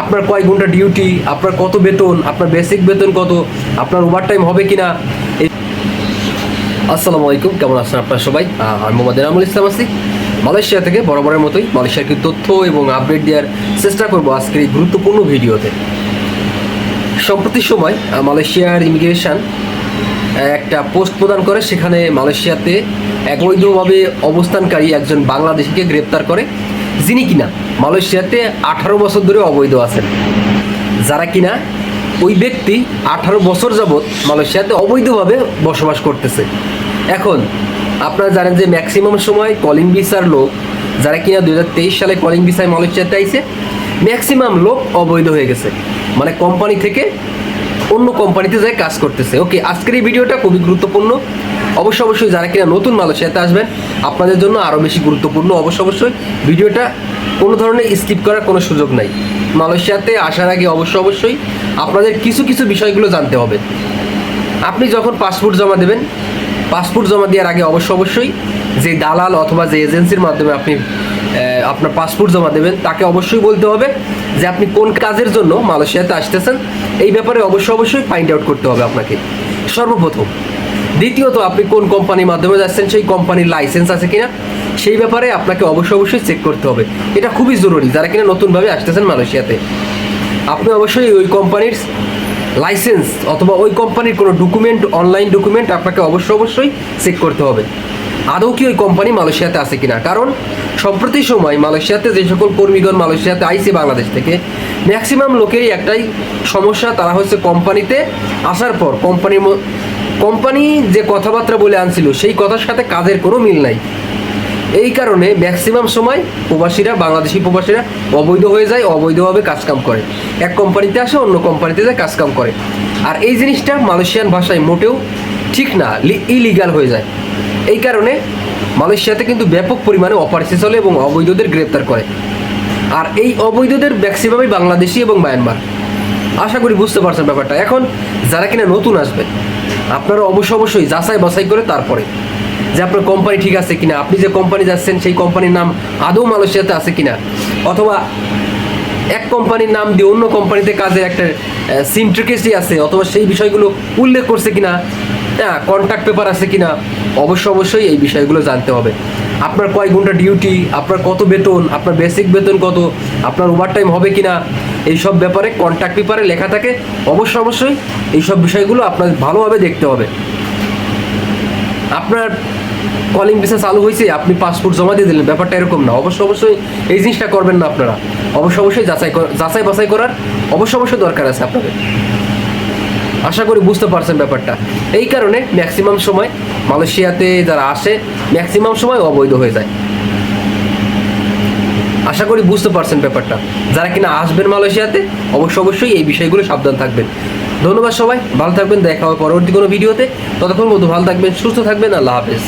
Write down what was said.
আপনার কয় ঘণ্টা ডিউটি আপনার কত বেতন, আপনার বেসিক বেতন কত, আপনার ওভার টাইম হবে কিনা? এই- আসসালামু আলাইকুম, কেমন আছেন আপনারা সবাই? আমি মোহাম্মদ এনামুল ইসলাম আছি। মালয়েশিয়া থেকে বরাবরের মতোই মালয়েশিয়ার কিছু তথ্য এবং আপডেট দেওয়ার চেষ্টা করব আজকের এই গুরুত্বপূর্ণ ভিডিওতে। সম্প্রতি সময় মালয়েশিয়ার ইমিগ্রেশন একটা পোস্ট প্রদান করে। সেখানে মালয়েশিয়াতে এক অবৈধভাবে অবস্থানকারী একজন বাংলাদেশিকে গ্রেপ্তার করে। যিনি কিনা মালয়েশিয়াতে আঠারো বছর ধরে অবৈধ আছেন। যারা কিনা ওই ব্যক্তি আঠারো বছর যাবৎ মালয়েশিয়াতে অবৈধভাবে বসবাস করতেছে। এখন আপনারা জানেন যে ম্যাক্সিমাম সময় কলিং ভিসার লোক, যারা কিনা দু হাজার তেইশ সালে কলিং ভিসায় মালয়েশিয়াতে আইছে, ম্যাক্সিমাম লোক অবৈধ হয়ে গেছে। মানে কোম্পানি থেকে অন্য কোম্পানিতে যায় কাজ করতেছে। ওকে, আজকের এই ভিডিওটা খুবই গুরুত্বপূর্ণ। অবশ্যই অবশ্যই যারা কিনা নতুন মালয়েশিয়াতে আসবেন, আপনাদের জন্য আরও বেশি গুরুত্বপূর্ণ। অবশ্যই অবশ্যই ভিডিওটা কোনো ধরনের স্কিপ করার কোনো সুযোগ নাই। মালয়েশিয়াতে আসার আগে অবশ্যই অবশ্যই আপনাদের কিছু কিছু বিষয়গুলো জানতে হবে। আপনি যখন পাসপোর্ট জমা দেবেন, পাসপোর্ট জমা দেওয়ার আগে অবশ্যই অবশ্যই যে দালাল অথবা যে এজেন্সির মাধ্যমে আপনি আপনার পাসপোর্ট জমা দেবেন, তাকে অবশ্যই বলতে হবে যে আপনি কোন কাজের জন্য মালয়েশিয়াতে আসতেছেন। এই ব্যাপারে অবশ্যই অবশ্যই ফাইন্ড আউট করতে হবে আপনাকে। সর্বপ্রথম। দ্বিতীয়ত, আপনি কোন কোম্পানির মাধ্যমে যাচ্ছেন, সেই কোম্পানির লাইসেন্স আছে কিনা, সেই ব্যাপারে আপনাকে অবশ্যই অবশ্যই চেক করতে হবে। এটা খুবই জরুরি, যারা কিনা নতুনভাবে আসতেছেন মালয়েশিয়াতে। আপনি অবশ্যই ওই কোম্পানির লাইসেন্স অথবা ওই কোম্পানির কোনো ডকুমেন্ট অনলাইন ডকুমেন্ট আপনাকে অবশ্যই অবশ্যই চেক করতে হবে। আদৌ কি ওই কোম্পানি মালয়েশিয়াতে আছে কিনা? কারণ সম্প্রতি সময় মালয়েশিয়াতে যে সকল কর্মীগণ মালয়েশিয়াতে আইছে বাংলাদেশ থেকে ম্যাক্সিমাম লোকেরই একটাই সমস্যা তারা হচ্ছে কোম্পানিতে আসার পর কোম্পানির কোম্পানি যে কথাবার্তা বলে আনছিল, সেই কথার সাথে কাজের কোনো মিল নাই। এই কারণে ম্যাক্সিমাম সময় প্রবাসীরা, বাংলাদেশি প্রবাসীরা অবৈধ হয়ে যায়, অবৈধভাবে কাজকাম করে। এক কোম্পানিতে আসে, অন্য কোম্পানিতে যায় কাজকাম করে। আর এই জিনিসটা মালয়েশিয়ান ভাষায় মোটেও ঠিক না ইলিগাল হয়ে যায়। এই কারণে মালয়েশিয়াতে কিন্তু ব্যাপক পরিমাণে অপারেশন চলে এবং অবৈধদের গ্রেপ্তার করে। আর এই অবৈধদের ম্যাক্সিমামই বাংলাদেশি এবং মায়ানমার। আশা করি বুঝতে পারছেন ব্যাপারটা। এখন যারা কিনা নতুন আসবে, আপনারা অবশ্যই অবশ্যই যাচাই বাছাই করে তারপরে। যে আপনার কোম্পানি ঠিক আছে কিনা, আপনি যে কোম্পানি যাচ্ছেন সেই কোম্পানির নাম আদৌ মালয়েশিয়াতে আছে কিনা? অথবা এক কোম্পানির নাম দিয়ে অন্য কোম্পানিতে কাজের একটা সিমট্রিকেসি আছে, অথবা সেই বিষয়গুলো উল্লেখ করছে কিনা হ্যাঁ কন্ট্যাক্ট পেপার আছে কিনা? অবশ্যই অবশ্যই এই বিষয়গুলো জানতে হবে। আপনার কয় ঘণ্টা ডিউটি আপনার কত বেতন? আপনার বেসিক বেতন কত? আপনার ওভার টাইম হবে কিনা? এইসব ব্যাপারে কন্ট্যাক্ট পেপারে লেখা থাকে। অবশ্যই অবশ্যই এইসব বিষয়গুলো আপনার ভালোভাবে দেখতে হবে। আপনার কলিং ভিসা চালু হয়েছে, আপনি পাসপোর্ট জমা দিয়ে দিলেন। ব্যাপারটা এরকম না। অবশ্যই অবশ্যই এই জিনিসটা করবেন না আপনারা। অবশ্যই অবশ্যই যাচাই যাচাই বাছাই করার অবশ্যই অবশ্যই দরকার আছে আপনাদের। আশা করি বুঝতে পারছেন ব্যাপারটা। এই কারণে ম্যাক্সিমাম সময় মালয়েশিয়াতে যারা আসে ম্যাক্সিমাম সময় অবৈধ হয়ে যায়। আশা করি বুঝতে পারছেন ব্যাপারটা। যারা কিনা আসবেন মালয়েশিয়াতে, অবশ্য অবশ্যই এই বিষয়গুলো সাবধান থাকবেন। ধন্যবাদ সবাই, ভালো থাকবেন, দেখা হবে পরবর্তী কোনো ভিডিওতে। ততক্ষণ মতো ভালো থাকবেন, সুস্থ থাকবেন, আল্লাহ হাফেজ।